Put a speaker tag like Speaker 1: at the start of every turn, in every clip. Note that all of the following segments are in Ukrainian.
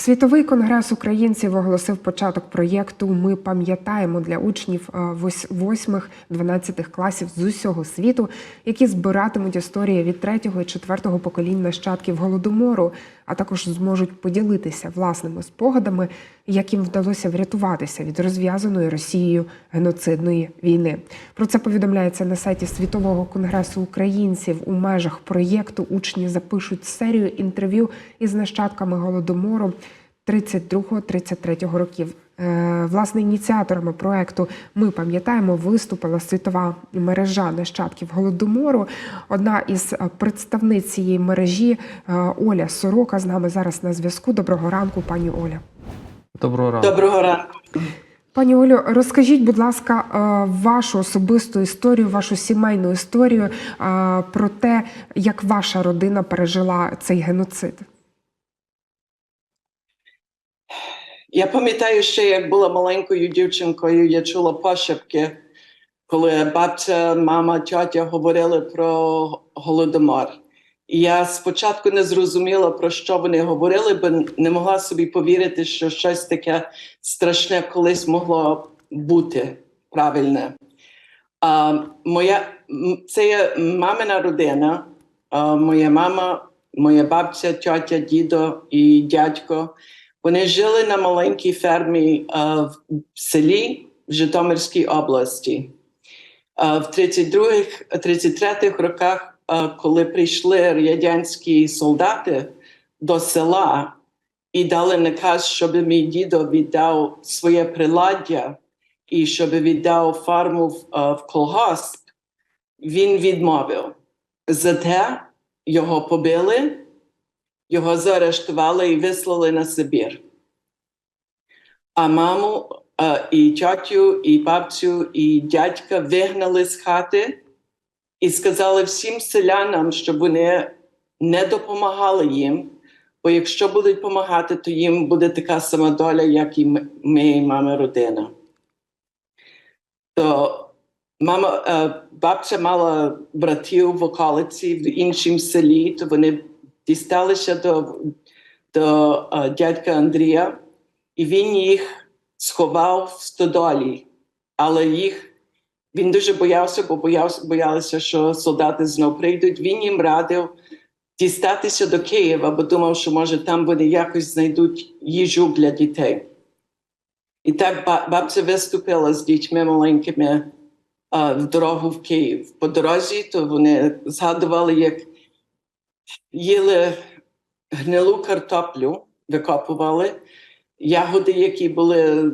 Speaker 1: Світовий конгрес українців оголосив початок проєкту Ми пам'ятаємо для учнів 8-12 класів з усього світу, які збиратимуть історії від третього і четвертого поколінь нащадків голодомору, а також зможуть поділитися власними спогадами, як їм вдалося врятуватися від розв'язаної Росією геноцидної війни. Про це повідомляється на сайті Світового конгресу українців. У межах проєкту учні запишуть серію інтерв'ю із нащадками голодомору 32-33 років. Е, Власне, ініціаторами проекту ми пам'ятаємо виступила світова мережа нащадків голодомору. Одна із представниць цієї мережі е, Оля Сорока з нами зараз на зв'язку. Доброго ранку, пані Оля.
Speaker 2: Доброго ранку.
Speaker 3: Доброго ранку.
Speaker 1: Пані Олю, розкажіть, будь ласка, е, вашу особисту історію, вашу сімейну історію е, про те, як ваша родина пережила цей геноцид.
Speaker 3: Я пам'ятаю ще, як була маленькою дівчинкою, я чула пошепки, коли бабця, мама, тьотя говорили про голодомор. Я спочатку не зрозуміла, про що вони говорили, бо не могла собі повірити, що щось таке страшне колись могло бути правильне. А, моя, це є мамина родина, а, моя мама, моя бабця, тьотя, дідо і дядько. Вони жили на маленькій фермі а, в селі в Житомирській області. А, в 32-33 роках, коли прийшли радянські солдати до села і дали наказ, щоб мій дідо віддав своє приладдя і щоб віддав фарму в, а, в колгосп, він відмовив. Зате його побили, його заарештували і вислали на Сибір. А маму, е, і тьотю, і бабцю, і дядька вигнали з хати і сказали всім селянам, щоб вони не допомагали їм, бо якщо будуть допомагати, то їм буде така сама доля, як і ми і мама родина. То мама, е, бабця мала братів в околиці в іншому селі, то вони дісталися до, до е, дядька Андрія, і він їх сховав в стодолі. Але їх він дуже боявся, бо боявся, боялися, що солдати знов прийдуть. Він їм радив дістатися до Києва, бо думав, що може там вони якось знайдуть їжу для дітей. І так бабця виступила з дітьми маленькими а, в дорогу в Київ. По дорозі то вони згадували, як їли гнилу картоплю, викопували, ягоди, які були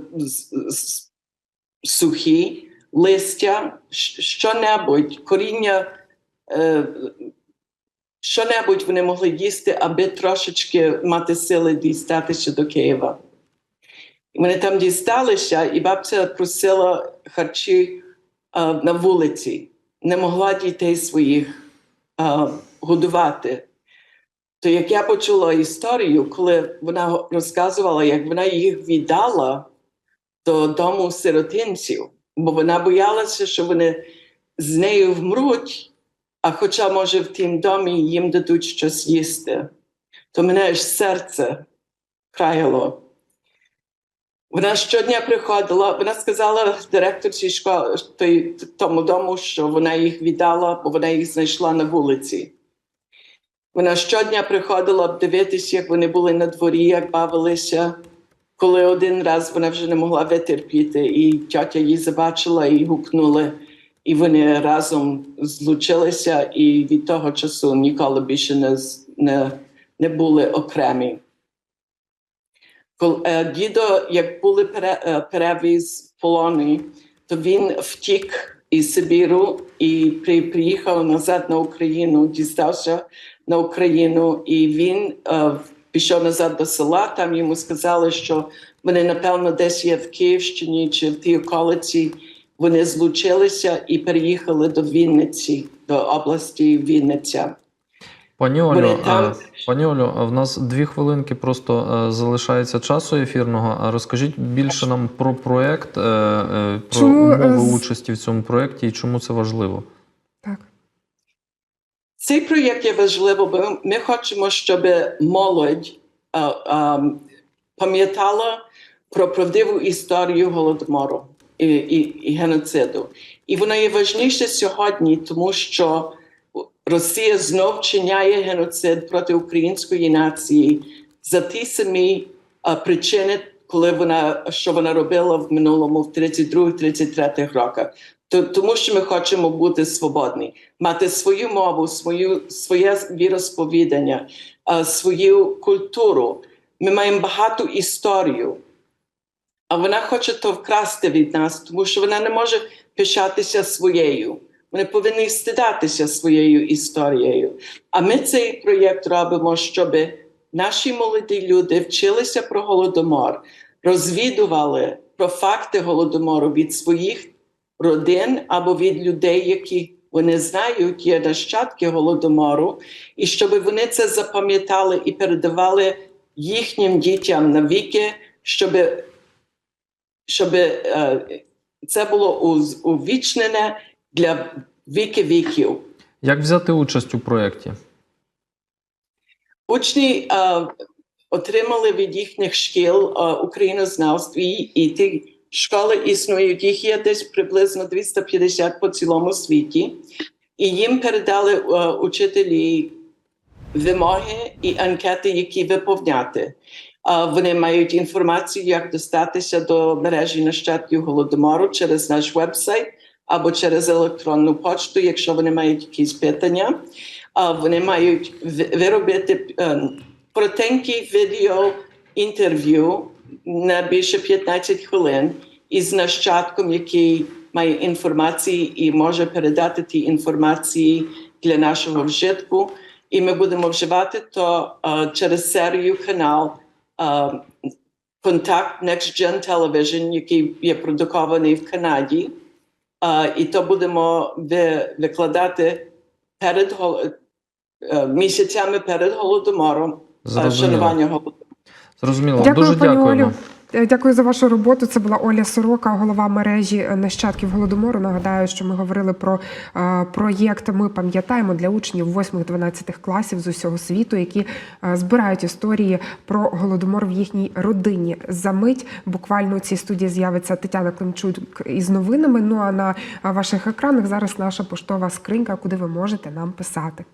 Speaker 3: сухі, листя, що-небудь, коріння, е, що-небудь вони могли їсти, аби трошечки мати сили дістатися до Києва. Вони там дісталися, і бабця просила харчі а, на вулиці, не могла дітей своїх а, годувати. То як я почула історію, коли вона розказувала, як вона їх віддала до дому сиротинців, бо вона боялася, що вони з нею вмруть, а хоча, може, в тім домі їм дадуть щось їсти, то мене аж серце краяло. Вона щодня приходила, вона сказала директорці школи тому дому, що вона їх віддала, бо вона їх знайшла на вулиці. Вона щодня приходила дивитися, як вони були на дворі, як бавилися. Коли один раз вона вже не могла витерпіти, і тьотя її забачила і гукнули, і вони разом злучилися, і від того часу ніколи більше не, не, не були окремі. Кол- е, Дідо, як були е, перевіз в полоні, то він втік із Сибіру і при, приїхав назад на Україну, дістався на Україну, і він е, пішов назад до села. Там йому сказали, що вони, напевно, десь є в Київщині чи в тій околиці. Вони злучилися і переїхали до Вінниці, до області Вінниця.
Speaker 2: Пані Олю,
Speaker 3: там-
Speaker 2: пані Олю, а в нас дві хвилинки просто е, залишається часу ефірного. А розкажіть більше нам про проект, е, е, про
Speaker 1: Чому, е,
Speaker 2: умови
Speaker 1: з-
Speaker 2: участі в цьому проєкті і чому це важливо.
Speaker 3: Цей проєкт є важливий, бо ми хочемо, щоб молодь а, а, пам'ятала про правдиву історію голодомору і, і, і геноциду. І вона є важніша сьогодні, тому що Росія знов чиняє геноцид проти української нації за ті самі а, причини, коли вона що вона робила в минулому, в 32-33 роках. То- Тому що ми хочемо бути свободні, мати свою мову, свою, своє віросповідання, свою культуру. Ми маємо багату історію, а вона хоче то вкрасти від нас, тому що вона не може пишатися своєю. Вони повинні стидатися своєю історією. А ми цей проєкт робимо, щоб наші молоді люди вчилися про голодомор, розвідували про факти голодомору від своїх родин або від людей, які вони знають, є нащадки голодомору, і щоб вони це запам'ятали і передавали їхнім дітям навіки, щоб, щоб е, це було увічнене для віки віків.
Speaker 2: Як взяти участь у проєкті?
Speaker 3: Учні е, отримали від їхніх шкіл е, українознавств і, і ті школи існують. Їх є десь приблизно 250 по цілому світі, і їм передали е, учителі вимоги і анкети, які виповняти. Е, Вони мають інформацію, як достатися до мережі нащадків голодомору через наш вебсайт або через електронну почту, якщо вони мають якісь питання. А Вони мають виробити е, коротенькі відео інтерв'ю на більше 15 хвилин із нащадком, який має інформації і може передати ті інформації для нашого вжитку. І ми будемо вживати то е, через серію канал е, Контакт Next Gen Television, який є продукований в Канаді. Е, і то будемо ви- викладати перед е, місяцями перед голодомором,
Speaker 2: Зрозуміло.
Speaker 3: шанування голодомору.
Speaker 2: Зрозуміло.
Speaker 1: Дякую,
Speaker 2: Дуже дякуємо.
Speaker 1: Олю. Е, Дякую за вашу роботу. Це була Оля Сорока, голова мережі е, нащадків голодомору. Нагадаю, що ми говорили про е, проєкт. Ми пам'ятаємо для учнів 8-12 класів з усього світу, які збирають історії про голодомор в їхній родині. За мить буквально у цій студії з'явиться Тетяна Климчук із новинами. Ну а на ваших екранах зараз наша поштова скринька, куди ви можете нам писати.